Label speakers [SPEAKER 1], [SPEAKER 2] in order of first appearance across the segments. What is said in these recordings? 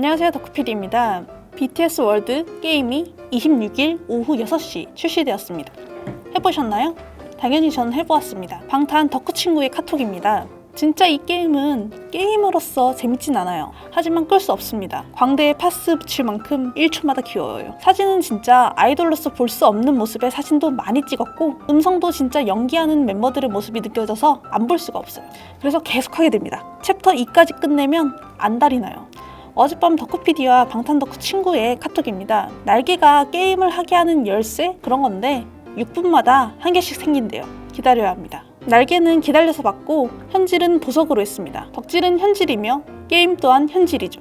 [SPEAKER 1] 안녕하세요 덕후피디입니다. BTS 월드 게임이 26일 오후 6시 출시되었습니다. 해보셨나요? 당연히 저는 해보았습니다. 방탄 덕후 친구의 카톡입니다. 진짜 이 게임은 게임으로서 재밌진 않아요. 하지만 끌 수 없습니다. 광대에 파스 붙일 만큼 1초마다 귀여워요. 사진은 진짜 아이돌로서 볼 수 없는 모습의 사진도 많이 찍었고 음성도 진짜 연기하는 멤버들의 모습이 느껴져서 안 볼 수가 없어요. 그래서 계속하게 됩니다. 챕터 2까지 끝내면 안달이 나요. 어젯밤 덕후피디와 방탄덕후 친구의 카톡입니다. 날개가 게임을 하게 하는 열쇠? 그런 건데 6분마다 한 개씩 생긴대요. 기다려야 합니다. 날개는 기다려서 받고 현질은 보석으로 했습니다. 덕질은 현질이며 게임 또한 현질이죠.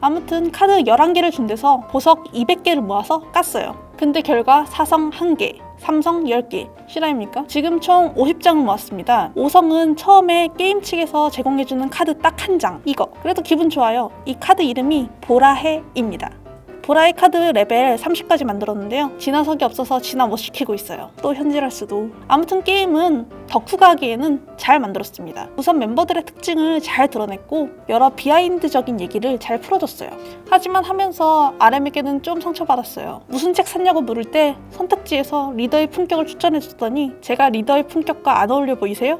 [SPEAKER 1] 아무튼 카드 11개를 준 데서 보석 200개를 모아서 깠어요. 근데 결과 사성 1개, 삼성 10개. 실화입니까? 지금 총 50장을 모았습니다. 5성은 처음에 게임 측에서 제공해주는 카드 딱 한 장. 이거. 그래도 기분 좋아요. 이 카드 이름이 보라해입니다. 보라의 카드 레벨 30까지 만들었는데요. 진화석이 없어서 진화 못 시키고 있어요. 또 현질할 수도. 아무튼 게임은 덕후가 하기에는 잘 만들었습니다. 우선 멤버들의 특징을 잘 드러냈고 여러 비하인드적인 얘기를 잘 풀어줬어요. 하지만 하면서 RM에게는 좀 상처받았어요. 무슨 책 샀냐고 물을 때 선택지에서 리더의 품격을 추천해줬더니 제가 리더의 품격과 안 어울려 보이세요?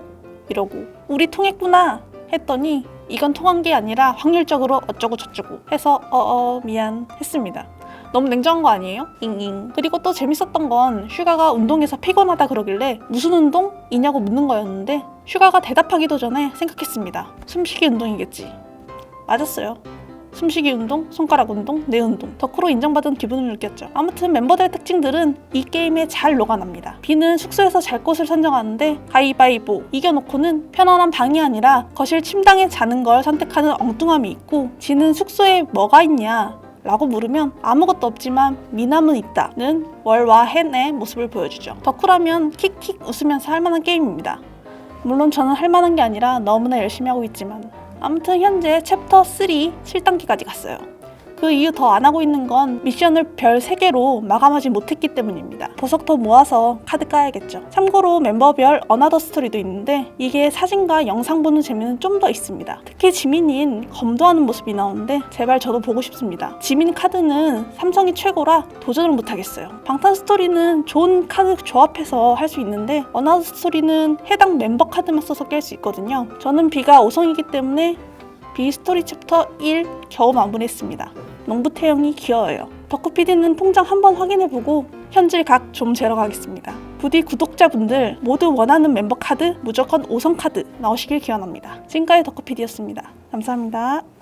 [SPEAKER 1] 이러고 우리 통했구나 했더니 이건 통한 게 아니라 확률적으로 어쩌고 저쩌고 해서 어어 미안 했습니다. 너무 냉정한 거 아니에요? 잉잉. 그리고 또 재밌었던 건 슈가가 운동에서 피곤하다 그러길래 무슨 운동? 이냐고 묻는 거였는데 슈가가 대답하기도 전에 생각했습니다. 숨쉬기 운동이겠지. 맞았어요. 숨쉬기 운동, 손가락 운동, 뇌 운동. 덕후로 인정받은 기분을 느꼈죠. 아무튼 멤버들의 특징들은 이 게임에 잘 녹아납니다. B는 숙소에서 잘 곳을 선정하는데 가위바위보 이겨놓고는 편안한 방이 아니라 거실 침당에 자는 걸 선택하는 엉뚱함이 있고 G는 숙소에 뭐가 있냐 라고 물으면 아무것도 없지만 미남은 있다는 월화hen의 모습을 보여주죠. 덕후라면 킥킥 웃으면서 할 만한 게임입니다. 물론 저는 할 만한 게 아니라 너무나 열심히 하고 있지만 아무튼 현재 챕터 3 7단계까지 갔어요. 그 이후 더안 하고 있는 건 미션을 별 3개로 마감하지 못했기 때문입니다. 보석 더 모아서 카드 까야겠죠. 참고로 멤버별 어나더 스토리도 있는데 이게 사진과 영상 보는 재미는 좀 더 있습니다. 특히 지민인 검도하는 모습이 나오는데 제발 저도 보고 싶습니다. 지민 카드는 삼성이 최고라 도전을 못하겠어요. 방탄 스토리는 좋은 카드 조합해서 할 수 있는데 어나더 스토리는 해당 멤버 카드만 써서 깰 수 있거든요. 저는 B가 5성이기 때문에 B 스토리 챕터 1 겨우 마무리했습니다. 농부 태영이 귀여워요. 덕후 PD는 통장 한번 확인해보고 현질 각 좀 재러 가겠습니다. 부디 구독자분들 모두 원하는 멤버 카드 무조건 5성 카드 나오시길 기원합니다. 지금까지 덕후 PD였습니다. 감사합니다.